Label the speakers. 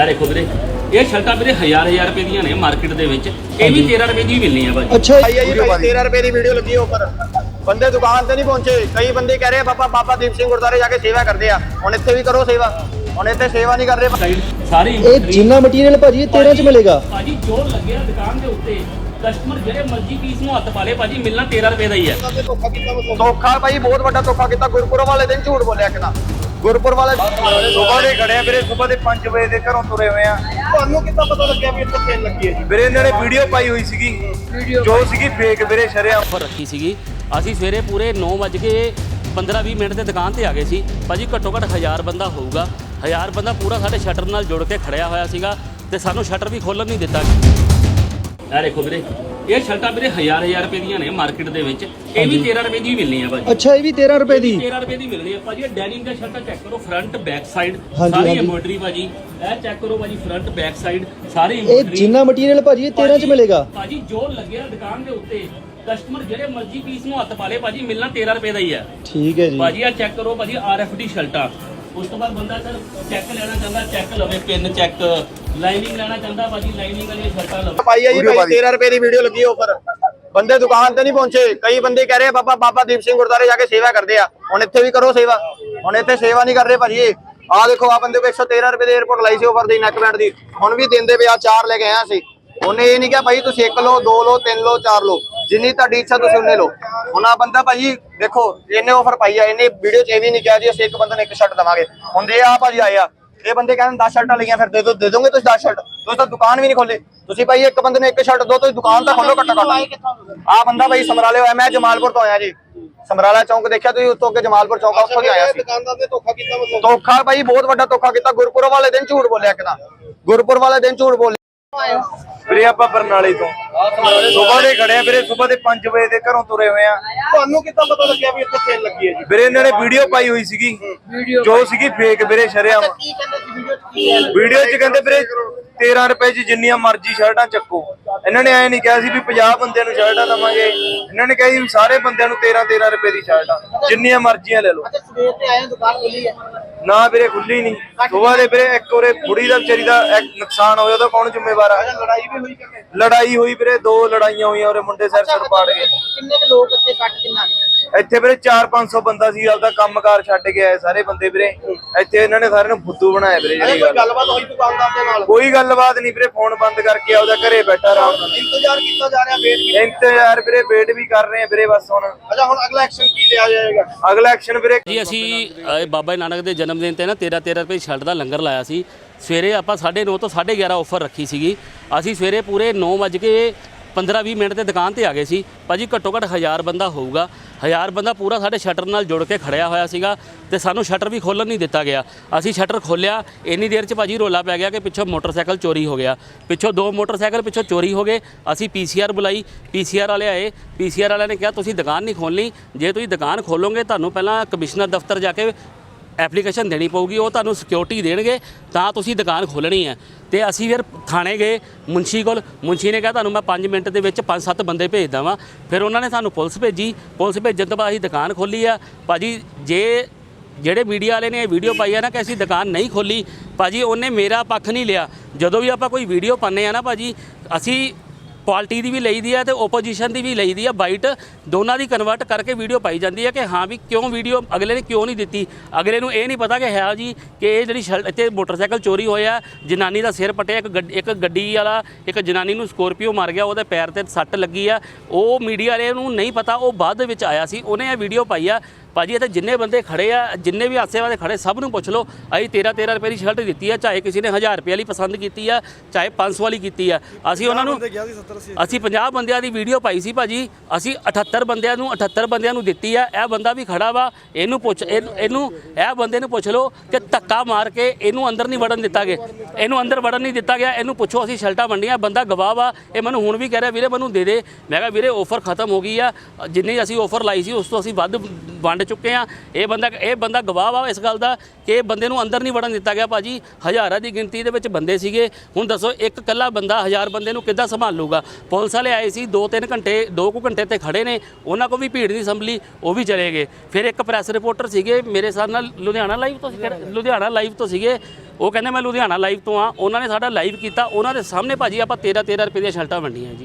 Speaker 1: ਇਹ ਦੇਖੋ ਵੀਰੇ ਇਹ ਸ਼ਰਟਾਂ ਵੀਰੇ ਹਜ਼ਾਰ ਹਜ਼ਾਰ ਰੁਪਏ ਦੀਆਂ ਨੇ ਮਾਰਕੀਟ ਦੇ ਵਿੱਚ। ਇਹ ਵੀ 13 ਰੁਪਏ ਦੀ ਹੀ ਮਿਲਣੀ ਆ ਭਾਜੀ।
Speaker 2: ਅੱਛਾ
Speaker 3: ਆਈ ਹੈ ਜੀ ਭਾਈ 13 ਰੁਪਏ ਦੀ ਵੀਡੀਓ ਲੱਗੀ ਹੈ ਉੱਪਰ। ਬੰਦੇ ਦੁਕਾਨ ਤੇ ਨਹੀਂ ਪਹੁੰਚੇ। ਕਈ ਬੰਦੇ ਕਹਿ ਰਹੇ ਆ ਬਾਬਾ ਬਾਬਾ ਦੀਪ ਸਿੰਘ ਗੁਰਦਾਰੇ ਜਾ ਕੇ ਸੇਵਾ ਕਰਦੇ ਆ। ਹੁਣ ਇੱਥੇ ਵੀ ਕਰੋ ਸੇਵਾ। ਹੁਣ ਇੱਥੇ ਸੇਵਾ ਨਹੀਂ ਕਰ ਰਹੇ
Speaker 1: ਸਾਰੀ
Speaker 2: ਇਹ ਜਿੰਨਾ ਮਟੀਰੀਅਲ ਭਾਜੀ ਇਹ 13 ਚ ਮਿਲੇਗਾ।
Speaker 1: ਭਾਜੀ ਜੋ ਲੱਗਿਆ ਦੁਕਾਨ ਦੇ ਉੱਤੇ ਕਸਟਮਰ ਜਿਹੜੇ ਮਰਜ਼ੀ ਪੀਸ ਨੂੰ ਹੱਥ ਪਾ ਲੇ ਭਾਜੀ ਮਿਲਣਾ 13 ਰੁਪਏ ਦਾ ਹੀ ਹੈ।
Speaker 3: ਧੋਖਾ ਭਾਈ ਬਹੁਤ ਵੱਡਾ ਧੋਖਾ ਕੀਤਾ। ਗੁਰਪੁਰਬ ਵਾਲੇ ਦਿਨ ਝੂਠ ਬੋਲਿਆ ਕਿਦਾਂ ਗੁਰਪੁਰਬ ਵਾਲੇ
Speaker 4: ਸੁਬਾਹ ਦੇ ਖੜੇ ਆ ਵੀਰੇ ਸੁਬਾਹ ਦੇ 5 ਵਜੇ ਦੇ ਘਰੋਂ ਤੁਰੇ ਹੋਏ ਆ।
Speaker 3: ਤੁਹਾਨੂੰ ਕਿੱਦਾਂ ਪਤਾ ਲੱਗਿਆ ਵੀ ਇੱਥੇ ਸੇਲ ਲੱਗੀ ਹੈ ਜੀ?
Speaker 4: ਵੀਰੇ ਇਹਨਾਂ ਨੇ ਵੀਡੀਓ ਪਾਈ ਹੋਈ ਸੀਗੀ। ਜੋ ਸੀਗੀ ਫੇਕ ਵੀਰੇ ਸ਼ਰਿਆ
Speaker 1: ਆਫਰ ਰੱਖੀ ਸੀਗੀ। ਅਸੀਂ ਸਵੇਰੇ ਪੂਰੇ 9:00 15-20 ਮਿੰਟ ਤੇ ਦੁਕਾਨ ਤੇ ਆ ਗਏ ਸੀ। ਭਾਜੀ ਘੱਟੋ ਘੱਟ 1000 ਬੰਦਾ ਹੋਊਗਾ। 1000 ਬੰਦਾ ਪੂਰਾ ਸਾਡੇ ਸ਼ਟਰ ਨਾਲ ਜੁੜ ਕੇ ਖੜਿਆ ਹੋਇਆ ਸੀਗਾ ਤੇ ਸਾਨੂੰ ਸ਼ਟਰ ਵੀ ਖੋਲਣ ਨਹੀਂ ਦਿੱਤਾ। ਇਹ ਦੇਖੋ ਵੀਰੇ ਇਹ ਸ਼ਰਟਾਂ ਵੀਰੇ ਹਜ਼ਾਰ ਹਜ਼ਾਰ ਰੁਪਏ ਦੀਆਂ ਨੇ ਮਾਰਕੀਟ ਦੇ ਵਿੱਚ। ਇਹ ਵੀ 13 ਰੁਪਏ ਦੀ ਮਿਲਣੀ ਆ ਭਾਜੀ।
Speaker 2: ਅੱਛਾ ਇਹ ਵੀ 13 ਰੁਪਏ ਦੀ?
Speaker 1: 13 ਰੁਪਏ ਦੀ ਮਿਲਣੀ ਹੈ ਭਾਜੀ। ਇਹ ਡੈਨਿਮ ਦਾ ਸ਼ਰਟਾਂ ਚੈੱਕ ਕਰੋ ਫਰੰਟ ਬੈਕ ਸਾਈਡ ਸਾਰੀ
Speaker 2: ਹਾਂਜੀ।
Speaker 1: ਐਮਬੋਡਰੀ ਭਾਜੀ। ਇਹ ਚੈੱਕ ਕਰੋ ਭਾਜੀ ਫਰੰਟ ਬੈਕ ਸਾਈਡ ਸਾਰੀ
Speaker 2: ਇਹ। ਜਿੰਨਾ ਮਟੀਰੀਅਲ ਭਾਜੀ ਇਹ 13 ਚ ਮਿਲੇਗਾ?
Speaker 1: ਭਾਜੀ ਜੋ ਲੱਗਿਆ ਦੁਕਾਨ ਦੇ ਉੱਤੇ ਕਸਟਮਰ ਜਿਹੜੇ ਮਰਜ਼ੀ ਪੀਸ ਨੂੰ ਹੱਥ ਪਾ ਲੇ ਭਾਜੀ ਮਿਲਣਾ 13 ਰੁਪਏ ਦਾ ਹੀ ਹੈ
Speaker 2: ਠੀਕ ਹੈ ਜੀ।
Speaker 1: ਭਾਜੀ ਆ ਚੈੱਕ ਕਰੋ ਭਾਜੀ ਆਰਐਫਡੀ ਸ਼ਰਟਾਂ ਉਸ ਤੋਂ ਬਾਅਦ ਬੰਦਾ ਸਰ ਚੈੱਕ ਲੈਣਾ ਚਾਹੁੰਦਾ ਚੈੱਕ ਲਵੇ ਪਿੰਨ ਚੈੱਕ ਲਾਈਨਿੰਗ ਲੈਣਾ ਚਾਹੁੰਦਾ ਭਾਜੀ ਲਾਈਨਿੰਗ ਵਾਲੀਆਂ ਸ਼ਰਟਾਂ ਲਵੇ।
Speaker 3: ਪਾਈ ਹੈ ਜੀ ਭਾਈ 13 ਰੁਪਏ ਦੀ ਵੀਡੀਓ ਲੱਗੀ ਉੱਪਰ। ਬੰਦੇ ਦੁਕਾਨ ਤੇ ਨਹੀਂ ਪਹੁੰਚੇ। ਕਈ ਬੰਦੇ ਕਹਿ ਰਹੇ ਆ ਬਾਬਾ ਬਾਬਾ ਦੀਪ ਸਿੰਘ ਗੁਰਦਾਰੇ ਜਾ ਕੇ ਸੇਵਾ ਕਰਦੇ ਆ। ਹੁਣ ਇੱਥੇ ਵੀ ਕਰੋ ਸੇਵਾ। ਹੁਣ ਇੱਥੇ ਸੇਵਾ ਨਹੀਂ ਕਰ ਰਹੇ ਭਾਜੀ ਆ ਦੇਖੋ ਆ ਬੰਦੇ ਕੋ 113 ਰੁਪਏ ਦੇ 에어ਪੋਰਟ ਲਾਈ ਸੀ ਉੱਪਰ ਦੀ ਨੈਕ ਬੈਂਡ ਦੀ। ਹੁਣ ਵੀ ਦਿੰਦੇ ਪਿਆ ਚਾਰ ਲੈ ਕੇ ਆਇਆ ਸੀ ਉਹਨੇ ਇਹ ਨਹੀਂ ਕਿਹਾ ਭਾਈ ਤੁਸੀਂ ਇੱਕ ਲਓ ਦੋ ਲਓ ਤਿੰਨ ਲਓ ਚਾਰ ਲਓ। ਜਿੰਨੀ ਤੁਹਾਡੀ ਇੱਛਾ ਤੁਸੀਂ ਉਹਨੇ ਲਓ। ਹੁਣ ਆ ਬੰਦਾ ਭਾਜੀ ਦੇਖੋ ਇਹਨੇ ਆਫਰ ਪਾਈ ਆ ਇਹਨੇ ਵੀਡੀਓ 'ਚ ਇਹ ਵੀ ਨਹੀਂ ਕਿਹਾ ਜੀ, ਅਸੀਂ ਇੱਕ ਬੰਦੇ ਨੂੰ ਇੱਕ ਸ਼ਰਟ ਦਵਾਂਗੇ। ਹੁਣ ਦੇ ਆ ਭਾਜੀ ਆਏ ਆ, ਇਹ ਬੰਦੇ ਕਹਿੰਦੇ 10 ਸ਼ਰਟਾਂ ਲਈਆਂ, ਫਿਰ ਦੇ ਦੋ ਦੇ ਦੋਗੇ ਤੁਸੀਂ 10 ਸ਼ਰਟ ਤੁਸੀਂ ਤਾਂ ਦੁਕਾਨ ਵੀ ਨਹੀਂ ਖੋਲੇ ਤੁਸੀਂ ਭਾਈ ਇੱਕ ਬੰਦੇ ਨੂੰ ਇੱਕ ਸ਼ਰਟ ਦੋ, ਤੁਸੀਂ ਦੁਕਾਨ ਤਾਂ ਖੋਲੋ ਘੱਟੋ ਘੱਟ। ਆ ਬੰਦਾ ਭਾਈ ਸਮਰਾਲੇ ਹੋਇਆ, ਮੈਂ ਜਮਾਲਪੁਰ ਤੋਂ ਆਇਆ ਜੀ। ਸਮਰਾਲਾ ਚੌਂਕ ਦੇਖਿਆ ਤੁਸੀਂ ਉੱਥੋਂ ਅੱਗੇ ਜਮਾਲਪੁਰ ਚੌਕ ਉੱਥੋਂ ਦੀ ਆਇਆ ਸੀ।
Speaker 4: ਦੁਕਾਨਦਾਰ ਨੇ ਧੋਖਾ ਕੀਤਾ ਮਤਲਬ
Speaker 3: ਧੋਖਾ ਭਾਈ, ਬਹੁਤ ਵੱਡਾ ਧੋਖਾ ਕੀਤਾ, ਗੁਰਪੁਰਬ ਵਾਲੇ ਦਿਨ ਝੂਠ ਬੋਲਿਆ ਕਿਦਾਂ ਗੁਰਪੁਰਬ ਵਾਲੇ ਦਿਨ ਝੂਠ ਬੋਲਿਆ।
Speaker 4: ਵੀਰੇ ਆਪਾਂ ਬਰਨਾਲੇ ਤੋਂ। ਸੁਬਾਹ ਦੇ ਖੜੇ ਆ ਵੀਰੇ ਸੁਬਾਹ ਦੇ 5 ਵਜੇ ਦੇ ਘਰੋਂ ਤੁਰੇ ਹੋਏ ਆ।
Speaker 3: ਤੁਹਾਨੂੰ ਕਿੱਦਾਂ ਪਤਾ ਲੱਗਿਆ ਵੀ ਇੱਥੇ ਸੇਲ ਲੱਗੀ ਹੈ ਜੀ?
Speaker 4: ਵੀਰੇ ਇਹਨਾਂ ਨੇ ਵੀਡੀਓ ਪਾਈ ਹੋਈ ਸੀਗੀ। ਜੋ ਸੀਗੀ ਫੇਕ ਵੀਰੇ ਸ਼ਰਿਆ ਵੀਡੀਓ 'ਚ? ਕਹਿੰਦੇ ਵੀਰੇ 13 ਰੁਪਏ 'ਚ ਜਿੰਨੀਆਂ ਮਰਜ਼ੀ ਸ਼ਰਟਾਂ ਚੱਕੋ। ਇਹਨਾਂ ਨੇ ਐ ਨਹੀਂ ਕਿਹਾ ਸੀ ਵੀ 50 ਬੰਦਿਆਂ ਨੂੰ ਸ਼ਰਟਾਂ ਦਵਾਂਗੇ। ਇਹਨਾਂ ਨੇ ਕਿਹਾ ਸੀ ਸਾਰੇ ਬੰਦਿਆਂ ਨੂੰ 13 13 ਰੁਪਏ ਦੀ ਸ਼ਰਟਾਂ ਜਿੰਨੀਆਂ ਮਰਜ਼ੀਆਂ ਲੈ ਲਓ।
Speaker 3: ਸਵੇਰ ਤੇ ਆਏ ਦੁਕਾਨ ਖੁੱਲੀ ਹੈ
Speaker 4: ਨਾ ਵੀਰੇ ਖੁੱਲੀ ਨਹੀਂ। ਸੁਬਾਹ ਦੇ ਵੀਰੇ ਇੱਕ ਉਹਰੇ ਬੁੜੀ ਦਾ ਵਿਚਾਰੀ ਦਾ ਇੱਕ ਨੁਕਸਾਨ ਹੋਇਆ ਉਹਦਾ ਕੌਣ ਜ਼ਿੰਮੇਵਾਰ ਆ?
Speaker 3: ਲੜਾਈ ਵੀ ਹੋਈ ਕਿਵੇਂ
Speaker 4: ਲੜਾਈ ਹੋਈ ਵੀਰੇ ਦੋ ਲੜਾਈਆਂ ਹੋਈਆਂ ਉਹਰੇ ਮੁੰਡੇ ਸਿਰ ਸਿਰ ਪਾੜ ਗਏ।
Speaker 3: ਕਿੰਨੇ ਕੁ ਲੋਕ ਇੱਥੇ ਕੱਟ ਕਿੰਨਾ
Speaker 4: ਇੱਥੇ ਵੀਰੇ 4-500 ਬੰਦਾ ਸੀ ਆਪਦਾ ਕੰਮਕਾਰ ਛੱਡ ਕੇ ਆਏ ਸਾਰੇ ਬੰਦੇ ਵੀਰੇ। ਇੱਥੇ ਇਹਨਾਂ ਨੇ ਸਾਰਿਆਂ ਨੂੰ ਫੁੱਦੂ ਬਣਾਇਆ ਵੀਰੇ ਜਿਹੜੀ ਗੱਲ
Speaker 3: ਗੱਲਬਾਤ ਹੋਈ ਦੁਕਾਨਦਾਰ ਦੇ ਨਾਲ?
Speaker 4: ਕੋਈ ਗੱਲਬਾਤ ਨਹੀਂ ਵੀਰੇ ਫੋਨ ਬੰਦ ਕਰਕੇ ਆਪਦਾ ਘਰੇ ਬੈਠਾ ਆਰਾਮ ਨਾਲ।
Speaker 3: ਇੰਤਜ਼ਾਰ ਕੀਤਾ ਜਾ ਰਿਹਾ ਵੇਟ
Speaker 4: ਇੰਤਜ਼ਾਰ ਵੀਰੇ ਵੇਟ ਵੀ ਕਰ ਰਹੇ ਆ ਵੀਰੇ ਬਸ ਹੁਣ।
Speaker 3: ਅੱਛਾ ਹੁਣ ਅਗਲਾ ਐਕਸ਼ਨ ਕੀ ਲਿਆ ਜਾਏਗਾ?
Speaker 4: ਅਗਲਾ ਐਕਸ਼ਨ ਵੀਰੇ
Speaker 1: ਜੀ ਅਸੀਂ ਅ, ਬਾਬਾ ਨਾਨਕ ਦੇ ਜਨਮ ਦਿਨ ਤੇ ਨਾ 13 13 ਰੁਪਏ ਸ਼ਰਟ ਦਾ ਲੰਗਰ ਲਾਇਆ ਸੀ। ਸਵੇਰੇ ਆਪਾਂ 9:30 ਤੋਂ 11:30 ਆਫਰ ਰੱਖੀ ਸੀਗੀ। ਅਸੀਂ ਸਵੇਰੇ ਪੂਰੇ 9:00 15-20 ਮਿੰਟ ਤੇ ਦੁਕਾਨ ਤੇ ਆ ਗਏ ਸੀ। ਭਾਜੀ ਘੱਟੋ ਘੱਟ 1000 ਬੰਦਾ ਹੋਊਗਾ। 1000 ਬੰਦਾ ਪੂਰਾ ਸਾਡੇ ਸ਼ਟਰ ਨਾਲ ਜੁੜ ਕੇ ਖੜਿਆ ਹੋਇਆ ਸੀਗਾ ਤੇ ਸਾਨੂੰ ਸ਼ਟਰ ਵੀ ਖੋਲਣ ਨਹੀਂ ਦਿੱਤਾ ਗਿਆ। ਅਸੀਂ ਸ਼ਟਰ ਖੋਲਿਆ ਇੰਨੀ ਦੇਰ 'ਚ ਭਾਜੀ ਰੋਲਾ ਪੈ ਗਿਆ ਕਿ ਪਿੱਛੋਂ ਮੋਟਰਸਾਈਕਲ ਚੋਰੀ ਹੋ ਗਿਆ। ਪਿੱਛੋਂ ਦੋ ਮੋਟਰਸਾਈਕਲ ਪਿੱਛੋਂ ਚੋਰੀ ਹੋ ਗਏ। ਅਸੀਂ ਪੀਸੀਆਰ ਬੁਲਾਈ। ਪੀਸੀਆਰ ਵਾਲੇ ਆਏ। ਪੀਸੀਆਰ ਵਾਲਿਆਂ ਨੇ ਕਿਹਾ, ਤੁਸੀਂ ਦੁਕਾਨ ਨਹੀਂ ਖੋਲਣੀ ਜੇ ਤੁਸੀਂ ਦੁਕਾਨ ਖੋਲੋਗੇ, ਤੁਹਾਨੂੰ ਪਹਿਲਾਂ ਕਮਿਸ਼ਨਰ ਦਫ਼ਤਰ ਜਾ ਕੇ ਐਪਲੀਕੇਸ਼ਨ ਦੇਣੀ ਪਊਗੀ, ਉਹ ਤੁਹਾਨੂੰ ਸਿਕਿਉਰਿਟੀ ਦੇਣਗੇ, ਤਾਂ ਤੁਸੀਂ ਦੁਕਾਨ ਖੋਲਣੀ ਹੈ। ਤੇ ਅਸੀਂ ਫਿਰ ਥਾਣੇ ਗਏ ਮੁੰਸ਼ੀ ਕੋਲ ਮੁੰਸ਼ੀ ਨੇ ਕਿਹਾ ਤੁਹਾਨੂੰ ਮੈਂ 5 ਮਿੰਟ ਦੇ ਵਿੱਚ 5-7 ਬੰਦੇ ਭੇਜਦਾ ਵਾਂ ਫਿਰ ਉਹਨਾਂ ਨੇ ਸਾਨੂੰ ਪੁਲਿਸ ਭੇਜੀ, ਪੁਲਿਸ ਭੇਜਣ ਤੋਂ ਬਾਅਦ ਅਸੀਂ ਦੁਕਾਨ ਖੋਲੀ ਆ। ਭਾਜੀ, ਜੇ ਜਿਹੜੇ ਮੀਡੀਆ ਵਾਲੇ ਨੇ ਇਹ ਵੀਡੀਓ ਪਾਈ ਆ ਨਾ ਕਿ ਅਸੀਂ ਦੁਕਾਨ ਨਹੀਂ ਖੋਲੀ ਭਾਜੀ, ਉਹਨੇ ਮੇਰਾ ਪੱਖ ਨਹੀਂ ਲਿਆ। ਜਦੋਂ ਵੀ ਆਪਾਂ ਕੋਈ ਵੀਡੀਓ ਪਾਉਂਦੇ ਆ ਨਾ ਭਾਜੀ, ਅਸੀਂ ਪਾਰਟੀ ਦੀ ਵੀ ਲਈਦੀ ਆ ਤੇ ਓਪੋਜੀਸ਼ਨ ਦੀ ਵੀ ਲਈਦੀ ਆ ਬਾਈਟ ਦੋਨਾਂ ਦੀ ਕਨਵਰਟ ਕਰਕੇ ਵੀਡੀਓ ਪਾਈ ਜਾਂਦੀ ਹੈ ਕਿ ਹਾਂ ਵੀ ਕਿਉਂ ਵੀਡੀਓ ਅਗਲੇ ਨੇ ਕਿਉਂ ਨਹੀਂ ਦਿੱਤੀ? ਅਗਲੇ ਨੂੰ ਇਹ ਨਹੀਂ ਪਤਾ ਕਿ ਹੈ ਜੀ ਕਿ ਇਹ ਜਿਹੜੀ ਸ਼ਲ- ਇੱਥੇ ਮੋਟਰਸਾਈਕਲ ਚੋਰੀ ਹੋਇਆ ਜਨਾਨੀ ਦਾ ਸਿਰ ਪਟਿਆ, ਇੱਕ ਗੱਡ- ਇੱਕ ਗੱਡੀ ਵਾਲਾ, ਇੱਕ ਜਨਾਨੀ ਨੂੰ ਸਕੋਰਪੀਓ ਮਾਰ ਗਿਆ, ਉਹਦੇ ਪੈਰ ਤੇ ਸੱਟ ਲੱਗੀ ਆ। ਉਹ ਮੀਡੀਆ ਵਾਲੇ ਨੂੰ ਨਹੀਂ ਪਤਾ, ਉਹ ਬਾਅਦ ਦੇ ਵਿੱਚ ਆਇਆ ਸੀ, ਉਹਨੇ ਇਹ ਵੀਡੀਓ ਪਾਈ ਆ। ਭਾਜੀ ਇੱਥੇ ਜਿੰਨੇ ਬੰਦੇ ਖੜੇ ਆ ਜਿੰਨੇ ਵੀ ਆਸੇ ਵਾਲੇ ਖੜੇ ਸਭ ਨੂੰ ਪੁੱਛ ਲਓ ਅਸੀਂ 13 13 ਰੁਪਏ ਦੀ ਸ਼ਰਟ ਦਿੱਤੀ ਆ ਚਾਹੇ ਕਿਸੇ ਨੇ 1000 ਰੁਪਏ ਵਾਲੀ ਪਸੰਦ ਕੀਤੀ ਆ ਚਾਹੇ 500 ਵਾਲੀ ਕੀਤੀ ਆ। ਅਸੀਂ ਉਹਨਾਂ ਨੂੰ ਅਸੀਂ 50 ਬੰਦਿਆਂ ਦੀ ਵੀਡੀਓ ਪਾਈ ਸੀ ਭਾਜੀ ਅਸੀਂ 78 ਬੰਦਿਆਂ ਨੂੰ 78 ਬੰਦਿਆਂ ਨੂੰ ਦਿੱਤੀ ਆ ਇਹ ਬੰਦਾ ਵੀ ਖੜਾ ਵਾ ਇਹਨੂੰ ਪੁੱਛ ਇਹਨੂੰ ਇਹਨੂੰ ਇਹ ਬੰਦੇ ਨੂੰ ਪੁੱਛ ਲਓ ਕਿ ਧੱਕਾ ਮਾਰ ਕੇ ਇਹਨੂੰ ਅੰਦਰ ਨਹੀਂ ਵੜਨ ਦਿੱਤਾ ਗਿਆ। ਇਹਨੂੰ ਅੰਦਰ ਵੜਨ ਨਹੀਂ ਦਿੱਤਾ ਗਿਆ ਇਹਨੂੰ ਪੁੱਛੋ ਅਸੀਂ ਸ਼ਰਟਾਂ ਵੰਡੀਆਂ ਬੰਦਾ ਗਵਾਹ ਵਾ ਇਹ ਮੈਨੂੰ ਹੁਣ ਵੀ ਕਹਿ ਰਿਹਾ ਵੀਰੇ ਮੈਨੂੰ ਦੇ ਦੇ। ਮੈਂ ਕਿਹਾ ਵੀਰੇ ਆਫਰ ਖਤਮ ਹੋ ਗਈ ਆ ਜਿੰਨੀ ਅਸੀਂ ਆਫਰ ਲਾਈ ਸੀ ਉਸ ਤੋਂ ਅਸੀਂ ਵੱਧ ਵੰਡ ਚੁੱਕੇ ਆ ਇਹ ਬੰਦਾ ਇਹ ਬੰਦਾ ਗਵਾਹ ਵਾ ਇਸ ਗੱਲ ਦਾ ਕਿ ਇਹ ਬੰਦੇ ਨੂੰ ਅੰਦਰ ਨਹੀਂ ਵੜਨ ਦਿੱਤਾ ਗਿਆ ਭਾਜੀ। ਹਜ਼ਾਰਾਂ ਦੀ ਗਿਣਤੀ ਦੇ ਵਿੱਚ ਬੰਦੇ ਸੀਗੇ। ਹੁਣ ਦੱਸੋ, ਇੱਕ ਕੱਲਾ ਬੰਦਾ ਹਜ਼ਾਰ ਬੰਦੇ ਨੂੰ ਕਿੱਦਾਂ ਸੰਭਾਲੂਗਾ? ਪੁਲਿਸ ਵਾਲੇ ਆਏ ਸੀ 2-3 ਘੰਟੇ 2 ਕੁ ਘੰਟੇ ਤੇ ਖੜੇ ਨੇ। ਉਹਨਾਂ ਕੋ ਵੀ ਭੀੜ ਨਹੀਂ ਸੰਭਲੀ, ਉਹ ਵੀ ਚਲੇ ਗਏ। ਫਿਰ ਇੱਕ ਪ੍ਰੈਸ ਰਿਪੋਰਟਰ ਸੀਗੇ, ਮੇਰੇ ਸਾਥ ਨਾਲ ਲੁਧਿਆਣਾ ਲਾਈਵ ਤੋਂ ਸੀ ਲੁਧਿਆਣਾ ਲਾਈਵ ਤੋਂ ਸੀਗੇ। ਉਹ ਕਹਿੰਦੇ, ਮੈਂ ਲੁਧਿਆਣਾ ਲਾਈਵ ਤੋਂ ਆ ਉਹਨਾਂ ਨੇ ਸਾਡਾ ਲਾਈਵ ਕੀਤਾ। ਉਹਨਾਂ ਦੇ ਸਾਹਮਣੇ ਭਾਜੀ ਆਪਾਂ 13 13 ਰੁਪਏ ਦੀਆਂ ਸ਼ਰਟਾਂ ਵੰਡੀਆਂ ਜੀ।